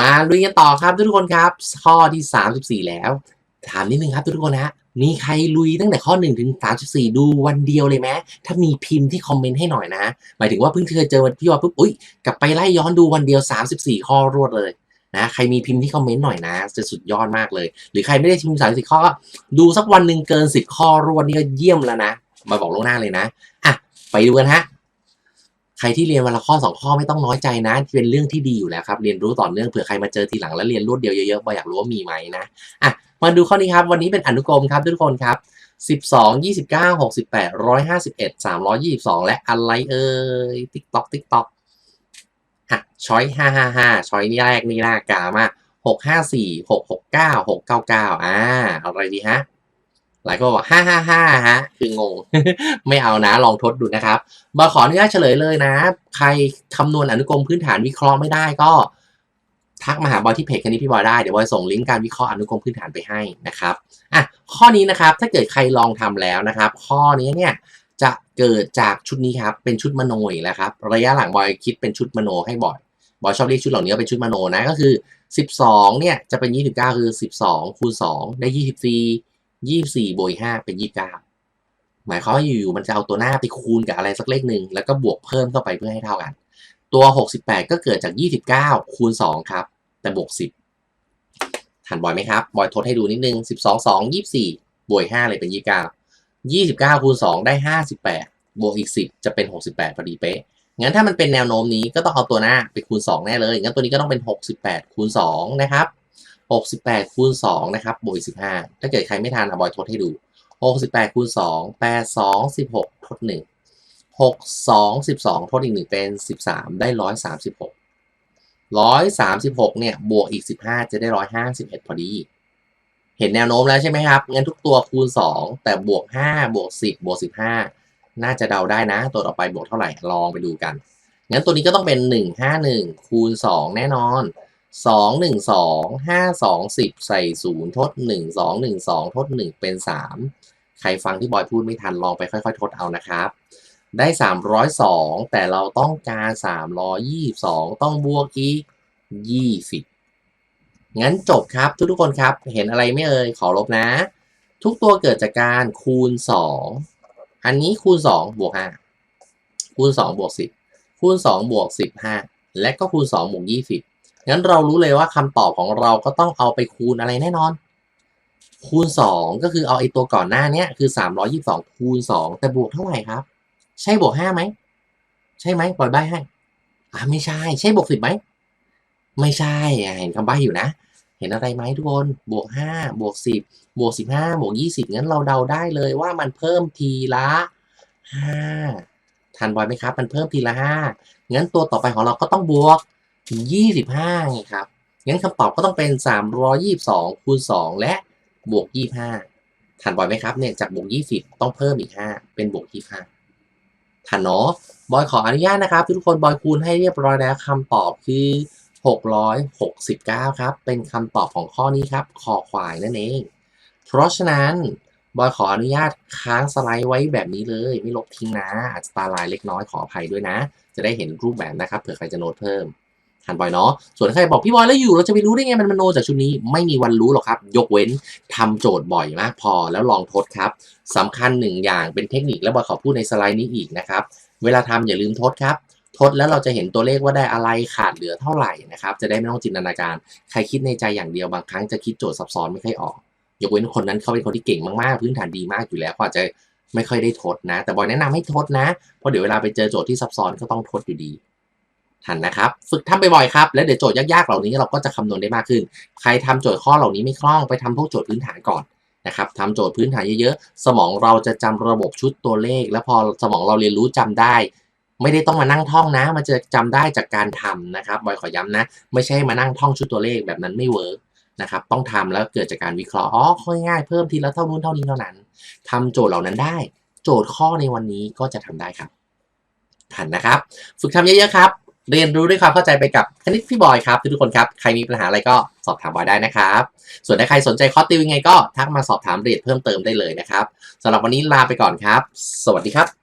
มาลุยกันต่อครับทุกคนครับ ข้อที่ 34 แล้ว ถามนิดนึงครับทุกคนนะมีใครลุยตั้งแต่ข้อ1ถึง34 ดูวันเดียวเลยไหมถ้ามีพิมพ์ที่คอมเมนต์ให้หน่อยนะ หมายถึงว่าเพิ่งเคยเจอวันพี่วอปุ๊บอุ้ยกลับไปไล่ย้อนดูวันเดียว 34 ข้อรวดเลยนะใครมีพิมพ์ที่คอมเมนต์หน่อยนะจะสุดยอดมากเลย หรือใครไม่ได้พิมพ์34ข้อก็ดูสักวันหนึ่งเกิน10ข้อรวดนี่ก็เยี่ยมแล้วนะ มาบอกลวงหน้าเลยนะอะไปดูกันฮะ ใครที่เรียนวันละข้อสองข้อไม่ต้องน้อยใจนะ เป็นเรื่องที่ดีอยู่แล้วครับ เรียนรู้ต่อเนื่องเผื่อใครมาเจอทีหลังแล้วเรียนรวดเดียวเยอะๆบอยอยากรู้ว่ามีไหมนะอะมาดูข้อนี้ครับ วันนี้เป็นอนุกรมครับทุกคนครับ12 29 68 151 322 และอะไรเอ่ยติ๊กต็อกติ๊กต็อกอะช้อย555ช้อยนี่แรกนี่น่ากามาก654 669 699อ่าอะไรดีฮะ หลายคนบอกห้าห้าห้าฮะ คืองง ไม่เอานะ ลองทดดูนะครับ มาขออนุญาตเฉลยเลยนะ ใครคำนวณอนุกรมพื้นฐานวิเคราะห์ไม่ได้ก็ ทักมาหาบอยที่เพจคันนี้พี่บอยได้ เดี๋ยวบอยส่งลิงก์การวิเคราะห์อนุกรมพื้นฐานไปให้นะครับ อะ ข้อนี้นะครับ ถ้าเกิดใครลองทำแล้วนะครับ ข้อนี้เนี่ย จะเกิดจากชุดนี้ครับ เป็นชุดมโนอีกแล้วครับ ระยะหลังบอยคิดเป็นชุดมโนให้บ่อย บอยชอบเรียกชุดเหล่านี้ว่าเป็นชุดมโนนะ ก็คือ 12 เนี่ย จะเป็น 29 คือ 12 คูณ 2 ได้ 24 24บวก5เป็น29หมายความว่าอยู่ๆมันจะเอาตัวหน้าไปคูณกับอะไรสักเลขหนึ่งแล้วก็บวกเพิ่มเข้าไปเพื่อให้เท่ากัน ตัว 68 ก็เกิดจาก 29 คูณ 2 ครับ แต่บวก 10ทันบอยไหมครับ บอยทดให้ดูนิดนึง 12 2 24 บวก5เลยเป็น 29 29 คูณ 2 ได้ 58 บวกอีก 10 จะเป็น 68 พอดีเป๊ะ งั้นถ้ามันเป็นแนวโน้มนี้ก็ต้องเอาตัวหน้าไปคูณ 2 แน่เลย งั้นตัวนี้ก็ต้องเป็น 68 คูณ 2 นะครับ 68คูณ2นะครับบวกอีก15 ถ้าเกิดใครไม่ทันอะบอยทดให้ดู 68คูณ2 8 2 16 ทด 1 6 2 12 ทดอีก 1 เป็น 13 ได้ 136 136เนี่ยบวกอีก 15 จะได้ 151 พอดี เห็นแนวโน้มแล้วใช่ไหมครับ งั้นทุกตัวคูณ 2 แต่บวก 5 บวก 10 บวก 15 น่าจะเดาได้นะ ตัวต่อไปบวกเท่าไหร่ ลองไปดูกัน งั้นตัวนี้ก็ต้องเป็น 151 คูณ 2 แน่นอน สองหนึ่งสองห้าสองสิบใส่ศูนย์ทดหนึ่งสองหนึ่งสองทดหนึ่งเป็นสามใครฟังที่บอยพูดไม่ทันลองไปค่อยๆ ทดเอานะครับ ได้สามร้อยสองแต่เราต้องการสามร้อยยี่สองต้องบวกอีกยี่สิบงั้นจบครับทุกๆคนครับ เห็นอะไรไม่เอ่ยขอลบนะ ทุกตัวเกิดจากการคูณสองอันนี้คูณสองบวกห้าคูณสองบวกสิบคูณสองบวกสิบห้าและก็คูณสองบวกยี่สิบ งั้นเรารู้เลยว่าคำตอบของเราก็ต้องเอาไปคูณอะไรแน่นอน คูณ 2 ก็คือเอาไอ้ตัวก่อนหน้าเนี้ยคือ 322 คูณ 2 แต่บวกเท่าไหร่ครับ ใช่บวก5ไหม ใช่ไหมปล่อยใบให้อ่าไม่ใช่ ใช่บวก10ไหม ไม่ใช่เห็นคำใบอยู่นะ เห็นอะไรไหมทุกคน บวก5บวก10บวก15บวก20งั้นเราเดาได้เลยว่ามันเพิ่มทีละ5ทันบอยไหมครับ มันเพิ่มทีละ5งั้นตัวต่อไปของเราก็ต้องบวก ยี่สิบห้าไงครับ งั้นคำตอบก็ต้องเป็นสามร้อยี่สองคูณสองและบวกยี่ห้าทันบอยไหมครับเนี่ยจากบวกยี่สิบต้องเพิ่มอีกห้าเป็นบวกยี่ห้าทันเนาะบอยขออนุญาตนะครับ ทุกคนบอยคูณให้เรียบร้อยแล้วคำตอบคือหกร้อยหกสิบเก้าครับ เป็นคำตอบของข้อนี้ครับ คอควายนั่นเอง เพราะฉะนั้นบอยขออนุญาตค้างสไลด์ไว้แบบนี้เลย ไม่ลบทิ้งนะอาจจะตาลายเล็กน้อยขออภัยด้วยนะ จะได้เห็นรูปแบบนะครับเผื่อใครจะโน้ตเพิ่ม ทันบอยเนาะ ส่วนใครบอกพี่บอยแล้วอยู่เราจะไปรู้ได้ไงมันมโนจากชุดนี้ไม่มีวันรู้หรอกครับ ยกเว้นทำโจทย์บ่อยมากพอแล้วลองทดครับสำคัญหนึ่งอย่างเป็นเทคนิคแล้วบอยขอพูดในสไลด์นี้อีกนะครับเวลาทำอย่าลืมทดครับทดแล้วเราจะเห็นตัวเลขว่าได้อะไรขาดเหลือเท่าไหร่นะครับ จะได้ไม่ต้องจินตนาการ ใครคิดในใจอย่างเดียวบางครั้งจะคิดโจทย์ซับซ้อนไม่ค่อยออก ยกเว้นคนนั้นเขาเป็นคนที่เก่งมากๆ พื้นฐานดีมากอยู่แล้วก็อาจจะไม่ค่อยได้ทดนะ แต่บอยแนะนำให้ทดนะ เพราะเดี๋ยวเวลาไปเจอโจทย์ที่ซับซ้อนก็ต้องทดอยู่ดี ทันนะครับ ฝึกทำบ่อยๆครับ แล้วเดี๋ยวโจทย์ยากๆเหล่านี้เราก็จะคำนวณได้มากขึ้น ใครทำโจทย์ข้อเหล่านี้ไม่คล่องไปทำพวกโจทย์พื้นฐานก่อนนะครับทำโจทย์พื้นฐานเยอะๆ สมองเราจะจำระบบชุดตัวเลข แล้วพอสมองเราเรียนรู้จำได้ ไม่ได้ต้องมานั่งท่องนะ มันจะจำได้จากการทำนะครับบอยขอย้ำนะ ไม่ใช่มานั่งท่องชุดตัวเลขแบบนั้นไม่เวิร์กนะครับต้องทำแล้วเกิดจากการวิเคราะห์อ๋อข้อง่ายเพิ่มทีละเท่านู้นเท่านี้เท่านั้นทำโจทย์เหล่านั้นได้ โจทย์ข้อในวันนี้ก็จะทำได้ครับทันนะครับ ฝึกทำเยอะๆครับ เรียนรู้ด้วยความเข้าใจไปกับคณิตพี่บอยครับทุกคนครับ ใครมีปัญหาอะไรก็สอบถามบอยได้นะครับ ส่วนถ้าใครสนใจคอร์สติวยังไงก็ทักมาสอบถามเรียนเพิ่มเติมได้เลยนะครับสำหรับวันนี้ลาไปก่อนครับ สวัสดีครับ